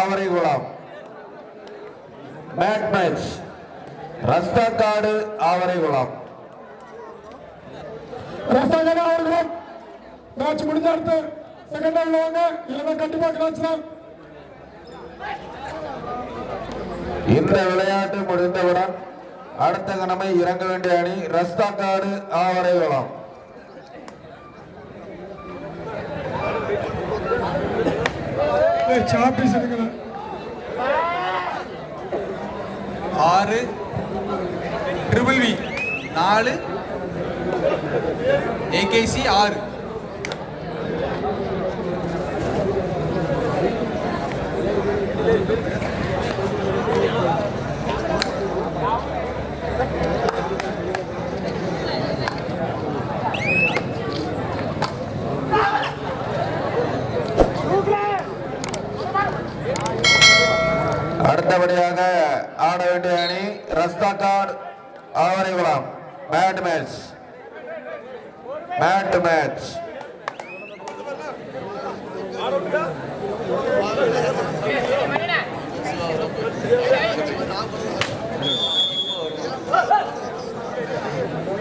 Avaraikulam mat match Rasthakadu Avaraikulam ரசாயன அவர்களும் match முடிஞ்ச அடுத்து செகண்ட் ரவுண்ட் வாங்க. இல்லைன்னா கண்டிப்பா கிராச் தான். இந்த விளையாட்டு முடிந்தவுடன் அடுத்த கணமை இறங்க வேண்டிய அணி ரஸ்தாக்காடு ஆவரைகுளம் சாப்பீஸ் ஆறு. ட்ரிபிள் வி நாலு. ஏகேசி ஆறு. அடுத்தபடியாக ஆட வேண்டிய அணி Rasthakadu Avaraikulam. Mat match mat match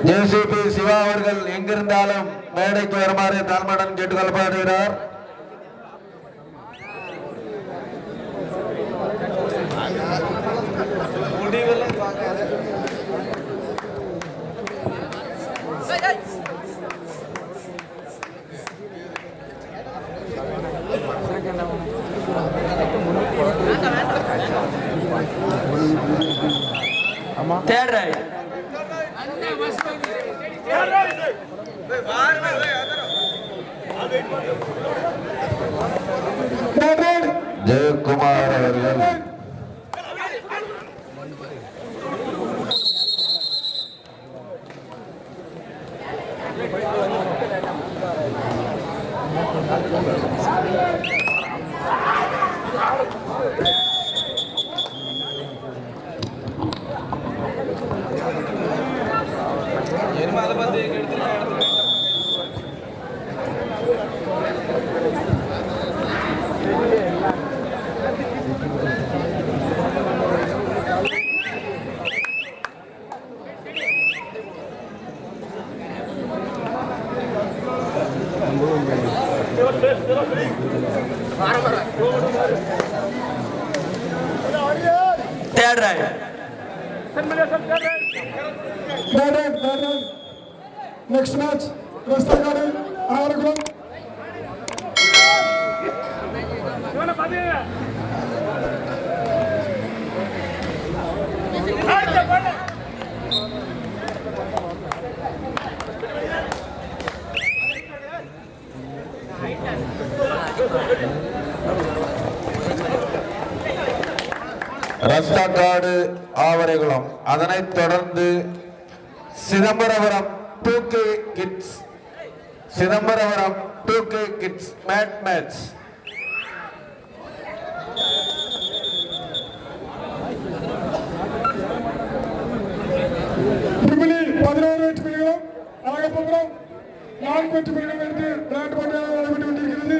JCB Siva அவர்கள் எங்கிருந்தாலும் மேடைக்கு வருமாறு தாழ்மையுடன் கேட்டுக்கொள்ளப்படுகிறார். Third round Third round. Jayakumar அவர்கள் ரஸ்தாக்காடு ஆவரகுளம் ரஸ்தாக்காடு ஆவரைகுளம். அதனைத் தொடர்ந்து Chidambarapuram two K kids Chidambarapuram two K kids mat match ட்ரிபிளி பதினோரு வெற்றி புள்ளிகளும் அழகப்பபுரம் நான்கு வெற்றி புள்ளிகளும் எடுத்து விளையாட்டு போட்டியாக நடைபெற்று கொண்டிருக்கிறது.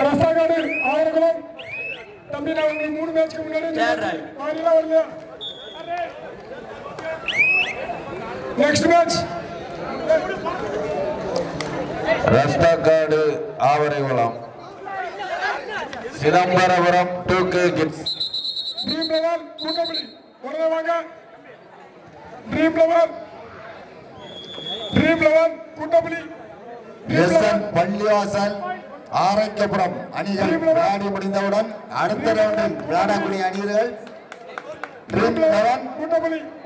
ரசாகாடு ஆயிரகுளம் தம்பி நான் உங்களுக்கு மூணு next match Rasthakadu Avaraikulam Chidambarapuram two K kids dream level Koottappalli உடனே வாங்க. Dream level dream level Koottappalli S N Pallivasal Arockiapuram அணிகள் விளையாடி முடிந்தவுடன் அடுத்த ரவுண்டில் விளையாடக்கூடிய அணிகள்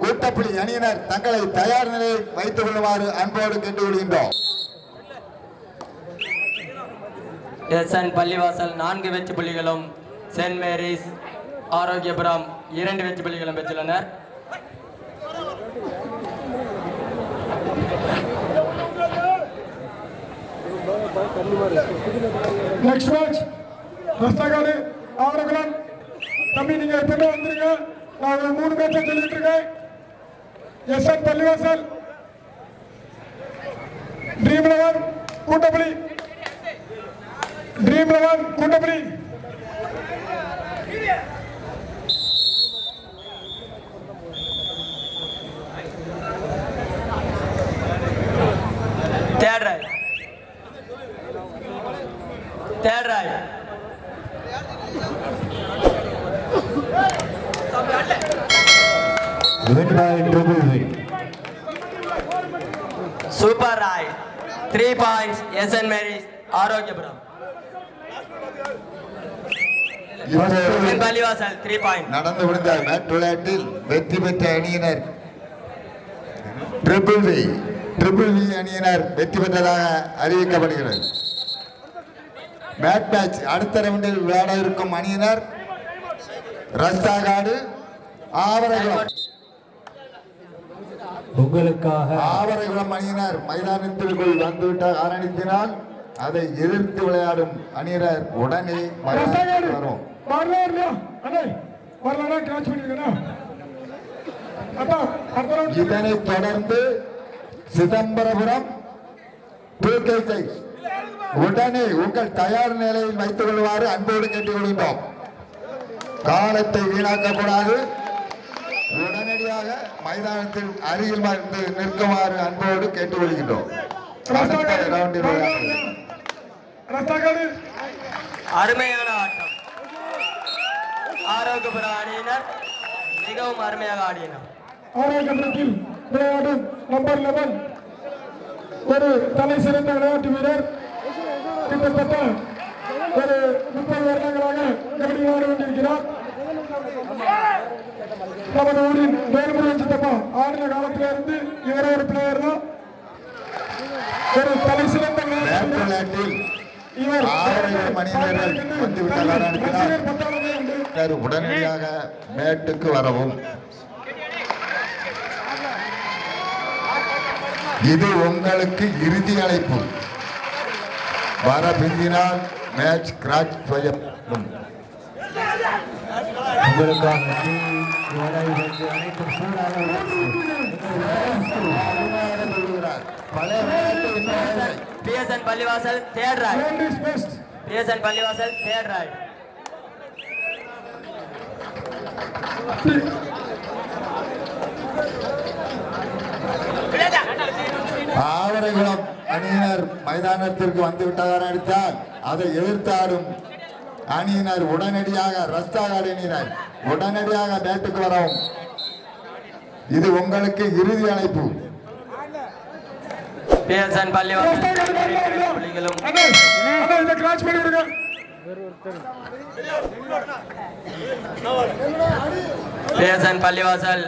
கூட்டப்புலி அணியினர் தங்களை தயார் நிலையில் வைத்துக் கொள்ளுமாறு அன்போடு கேட்டுக்கொள்கின்றோம். எஸ் என் பள்ளிவாசல் நான்கு வெற்றி புள்ளிகளும் சென்ட் மேரிஸ் ஆரோக்கியபுரம் இரண்டு வெற்றி புள்ளிகளும் பெற்றுள்ளனர். Next match Rasthakadu Avarakulam. தம்பி நீங்க எப்பவுமே வந்துருங்க. நான் ஒரு மூணு பேர்த்த சொல்லிட்டு இருக்கேன். S N Pallivasal. Dream eleven Koottappuli dream eleven Koottappuli third raid third raid By. Super raid three points S N Mary's Arockiapuram. இப்போது பள்ளிவாசல் த்ரீ பாயிண்ட் நடந்து முடிந்த மேட் விளையாட்டில் வெற்றி பெற்ற அணியினர். ட்ரிபிள் வி ட்ரிபிள் வி அணியினர் வெற்றி பெற்றதாக அறிவிக்கப்படுகிறது. மேட் மேட்ச் அடுத்த ரவுண்டில் விளையாட இருக்கும் அணியினர் ரஸ்தாகாடு ஆவரகுளம் உங்களுக்காக. ஆவரகுளம் அணியினர் மைதானத்திற்குள் வந்துவிட்ட காரணத்தினால் அதை எதிர்த்து விளையாடும் அணியினர் உடனே ரஸ்தாகாடு வரும். வரல அப்பா அடுத்த ரவுண்ட் தொடர்ந்து சிதம்பரபுரம் உடனே உங்கள் தயார் நிலையில் வைத்துக் கொள்வாறு அன்போடு கேட்டுக்கொள்கின்றோம் காலத்தை வீணாக்க உடனடியாக மைதானத்தில் அருகில் வந்து நிற்குமாறு அன்போடு விளையாடுங்கள். ரஸ்தாகாடு அருமையான ஆட்டம். ஆரோக்கியபுரம் அணியினர் மிகவும் அருமையாக ஆடினர். ஆரோக்கியத்தில் விளையாடும் நம்பர் லெவன் ஒரு தலை சிறந்த விளையாட்டு வீரர் கிட்டத்தட்ட ஒரு முப்பது வருடங்களாக கபடி விளையாடி கொண்டிருக்கிறார். நமது ஊரின் வேலுமுருகன் சித்தப்பா ஆடின காலத்தில இருந்து இவர் ஒரு பிளேயர் தான். ஒரு தலை சிறந்த உடனடியாக மேட்டுக்கு வரவும். இது உங்களுக்கு இறுதி அழைப்பு. வர பிந்தினால் மேட்ச் கிராச் செய்யப்படும். உங்களுக்காக அனைத்து பிஎஸ்என் பள்ளிவாசல் பிஎஸ்என் பள்ளிவாசல் அணியினர் மைதானத்திற்கு வந்து அடித்தார் அதை எதிர்த்தாடும் அணியினர் உடனடியாக ரஸ்தாகாடு அணியினர். உடனடியாக பேட்டுக்கு வரவும். இது உங்களுக்கு இறுதி அழைப்பு. பிஎஸ்என் பள்ளிவாசல் பிஎஸ்என்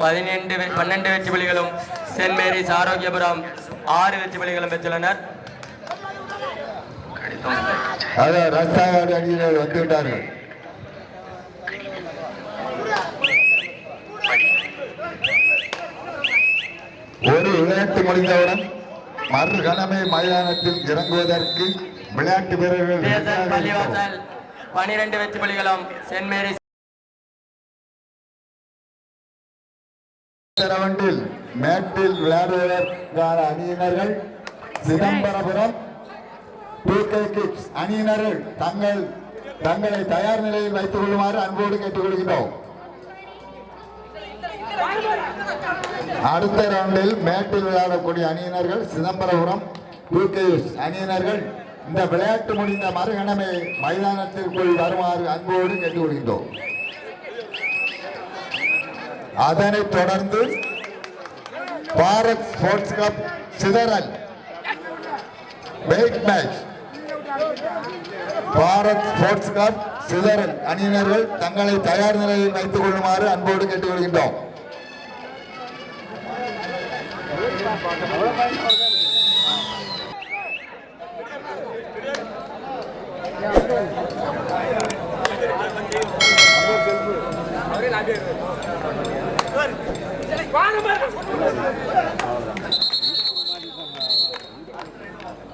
பதினெண்டு பன்னெண்டு வெற்றி புள்ளிகளும். சென்ட் மேரிஸ் ஆரோக்கியபுரம் ஆறு வெற்றி புள்ளிகளும் பெற்றுள்ளனர். அத ரஸ்தாகாடு அணியினர் வந்து விட்டார்கள். ஒரு விளையாட்டு முடிந்தவுடன் மறுகணமே மைதானத்தில் இறங்குவதற்கு விளையாட்டு வீரர்கள் பனிரெண்டு வெற்றி புள்ளிகளும் சென்ட் ரவுண்டில் மேட்டில் விளையாடுவதற்கான அணியினர்கள் சிதம்பரபுரம் அணியினர்கள் தங்கள் தங்களை தயார் நிலையில் வைத்துக் கொள்ளுமாறு அன்போடு கேட்டுக்கொள்கின்றோம். அடுத்த ரவுண்டில் மேட்டில் விளையாடக்கூடிய அணியினர்கள் சிதம்பரபுரம் டூகே அணியினர்கள் இந்த விளையாட்டு முடிந்த மறுகணமே மைதானத்திற்குள் வருமாறு அன்போடு கேட்டுக்கொள்கின்றோம். அதனைத் தொடர்ந்து Bharat sports club Sitharal. Wait match Bharat sports club Sitharal. அணியினர்கள் தங்களை தயார் நிலையில் வைத்துக் கொள்ளுமாறு அன்போடு கேட்டுக்கொள்கின்றோம்.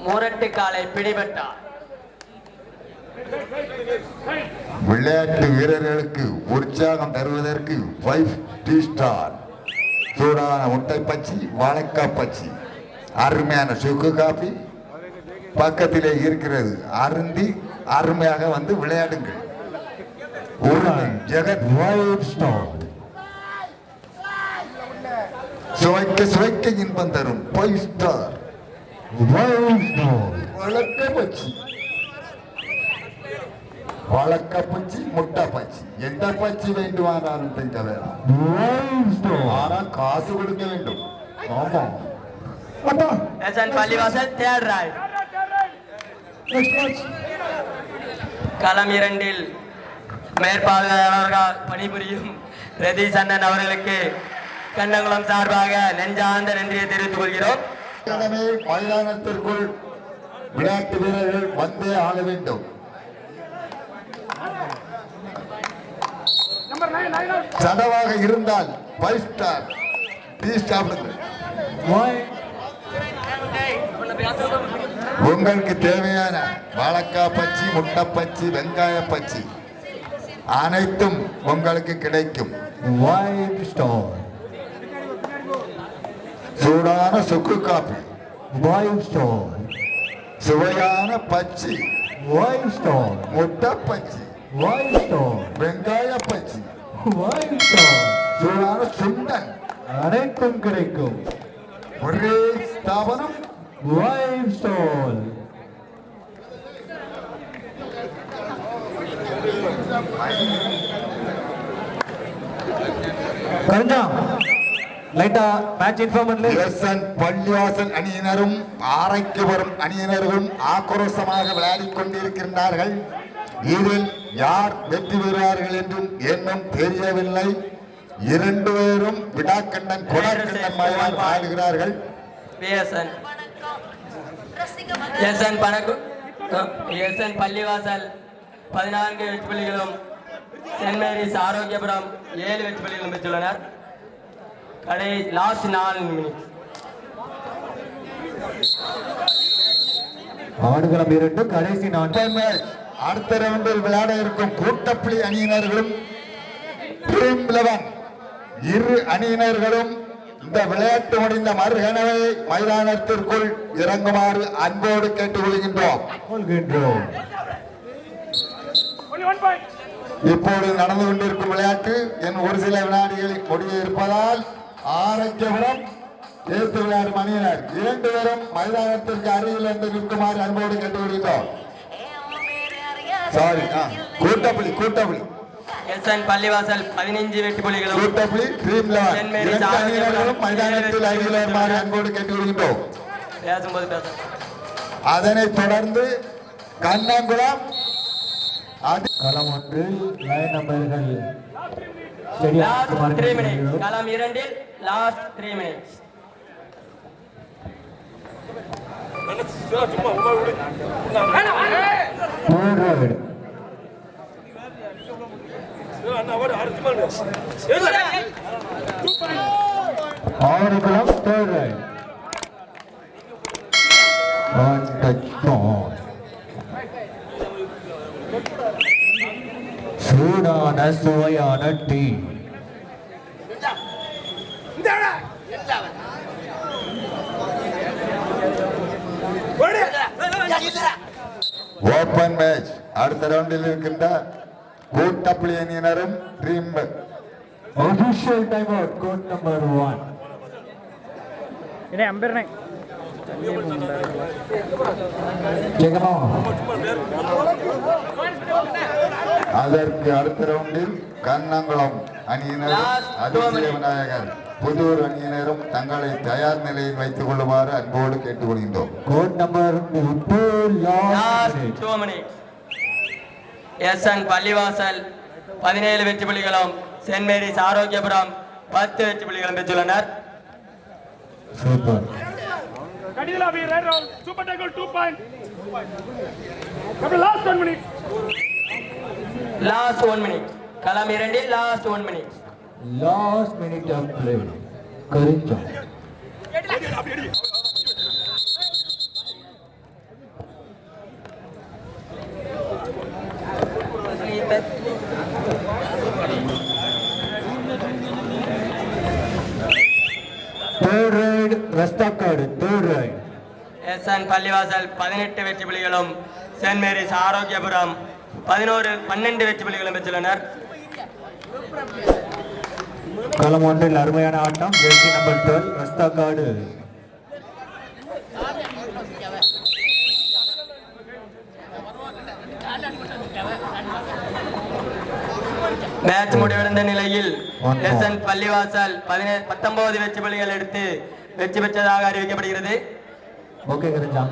முரட்டு காலை பிடிபட்டார். விளையாட்டு வீரர்களுக்கு உற்சாகம் தருவதற்கு வைஃப் டீ ஸ்டார் சூடான முட்டை பச்சி வாழைக்காய் பச்சி அருமையான சுக்கு காபி. பக்கத்திலே இருக்கிறது அருந்தி அருமையாக வந்து விளையாடுங்கள். ஜெகத் வைஃப் ஸ்டார் சுவைக்க சுவைக்க இன்பம் தரும் ஃபைவ் ஸ்டார் வைஃப் ஸ்டார் வழக்க பச்சி வழக்க பச்சி முட்டை பச்சி எந்த பச்சி வேண்டுமானாலும் திங்க வேணாம் White Star. ஆனா காசு கொடுக்க வேண்டும். ஆமா. களம் இரண்டில் மேற்பார்வையாளர்கள் பணிபுரியும் ரதீஷ் அண்ணன் அவர்களுக்கு கண்ணங்குளம் சார்பாக நெஞ்சார்ந்த நன்றியை தெரிவித்துக் கொள்கிறோம். மைதானத்திற்குள் விளையாட்டு வீரர்கள் வந்தே ஆக வேண்டும். சடவாக இருந்தால் ஃபைவ் ஸ்டார் டீ White. உங்களுக்கு தேவையான வாழைக்காய் பச்சி முட்டை பச்சி வெங்காய பச்சி அனைத்தும் உங்களுக்கு கிடைக்கும். சூடான சுக்கு காப்பி. சுவையான பச்சி. முட்டை பச்சி Star. வெங்காய பச்சி Star. சூடான சுண்டல் அனைத்தும் கிடைக்கும் ஒரே ஸ்தாபனம் White Star. கரஞ்சா லைட்டா மேட்ச் இன்ஃபார்ம் எஸ்என் பள்ளிவாசல் அணியினரும் ஆரைக்கு வரும் அணியினரும் ஆக்ரோஷமாக விளையாடிக் கொண்டிருக்கின்றார்கள் இதில் யார் வெற்றி பெறுவார்கள் என்றும் இன்னும் தெரியவில்லை. இரண்டு பேரும் விடாக்கண்ணன் குடாக்கண்ணன் மகளால் ஆடுகிறார்கள். எஸ்என் பணக்கு எஸ்என் பள்ளிவாசல். பதினான்கு வெற்றி புள்ளிகளும் சென்ட் மேரிஸ் ஆரோக்கியபுரம் ஏழு வெற்றி புள்ளிகளும் பெற்றுள்ளனர் கடை லாஸ்ட் நாலு மினிட் ஆடுகளம் இரண்டு கடைசி நான்கு. அடுத்த ரவுண்டில் விளையாட இருக்கும் கூட்டப்புலி அணியினர்களும் டீம் லெவன் இரு அணியினர்களும் இந்த விளையாட்டு முடிந்த மறுகனவை மைதானத்திற்குள் இறங்குமாறு அன்போடு கேட்டுக்கொள்கின்றோம். கொள்கின்றோம் இப்போது நடந்து கொண்டிருக்கும் விளையாட்டு என் ஒரு சில வினாடிகளில் முடிய இருப்பதால் ஆரோக்கியபுரம் தேர்த்து விளையாடும் அணியினர். இரண்டு பேரும் மைதானத்திற்கு அருகில் வந்து நிற்குமாறு அன்போடு கேட்டுக்கொள்கின்றோம். சாரி கூட்டப்புலி கூட்டப்புலி எஸ்என் பள்ளிவாசல் பதினைஞ்சு வெற்றி புள்ளிகளும் கூட்டப்புலி ட்ரீம் மேரிஸ் இரண்டு அணியினர்களும் மைதானத்தில் அருகில் வருமாறு அன்போடு கேட்டுக்கொள்கின்றோம். பேசும்போது பேச அதனைத் தொடர்ந்து கண்ணங்குளம் அது களம் ஒன்றில் லைன் நம்பர்கள் லாஸ்ட் த்ரீ மினிட் ஸ்டேடியம் களம் இரண்டில் லாஸ்ட் த்ரீ மினிட்ஸ் ரைடு ஆறுகளம் தேர்ட் ஒன் டச் சூடான சுவையான டீ. Open match. அடுத்த ரவுண்டில் இருக்கின்ற கூட்டப்புலி அணியினரும் dream official time out court number one இனே அம்பேர்னே ஜெகமா அதற்கு அடுத்த ரவுண்டில் கண்ணங்குளம் அணியினரும் அதிசய. விநாயகர் புதூர் அணியினரும் தங்களை தயார் நிலையில் வைத்துக் கொள்ளுமாறு அன்போடு கேட்டுக்கொள்கின்றோம் கோட் நம்பர் மினிட் எஸ்என் பள்ளிவாசல். பதினேழு வெற்றி புள்ளிகளும் சென்ட் மேரிஸ் ஆரோக்கியபுரம் பத்து வெற்றி புள்ளிகளும் பெற்றுள்ளனர். Super. Kadila we red round. Super tackle 2 point. Couple last 1 minute. Last one minute களம் இரண்டில் last one minute last minute of play கரிஞ்சா third raid Rasthakadu third raid S N S N Pallivasal பதினெட்டு வெற்றி புள்ளிகளும் send Mary's Arokkiyapuram பதினோரு பன்னெண்டு வெற்றி புள்ளிகளும் பெற்றுள்ளனர். களம் ஒன்றில் அருமையான ஆட்டம் jersey number twelve Rasthakadu. Match முடிவடைந்த நிலையில் பள்ளிவாசல் பத்தொன்பது வெற்றி புள்ளிகள் எடுத்து வெற்றி பெற்றதாக அறிவிக்கப்படுகிறது. ஓகே கிருஞ்சா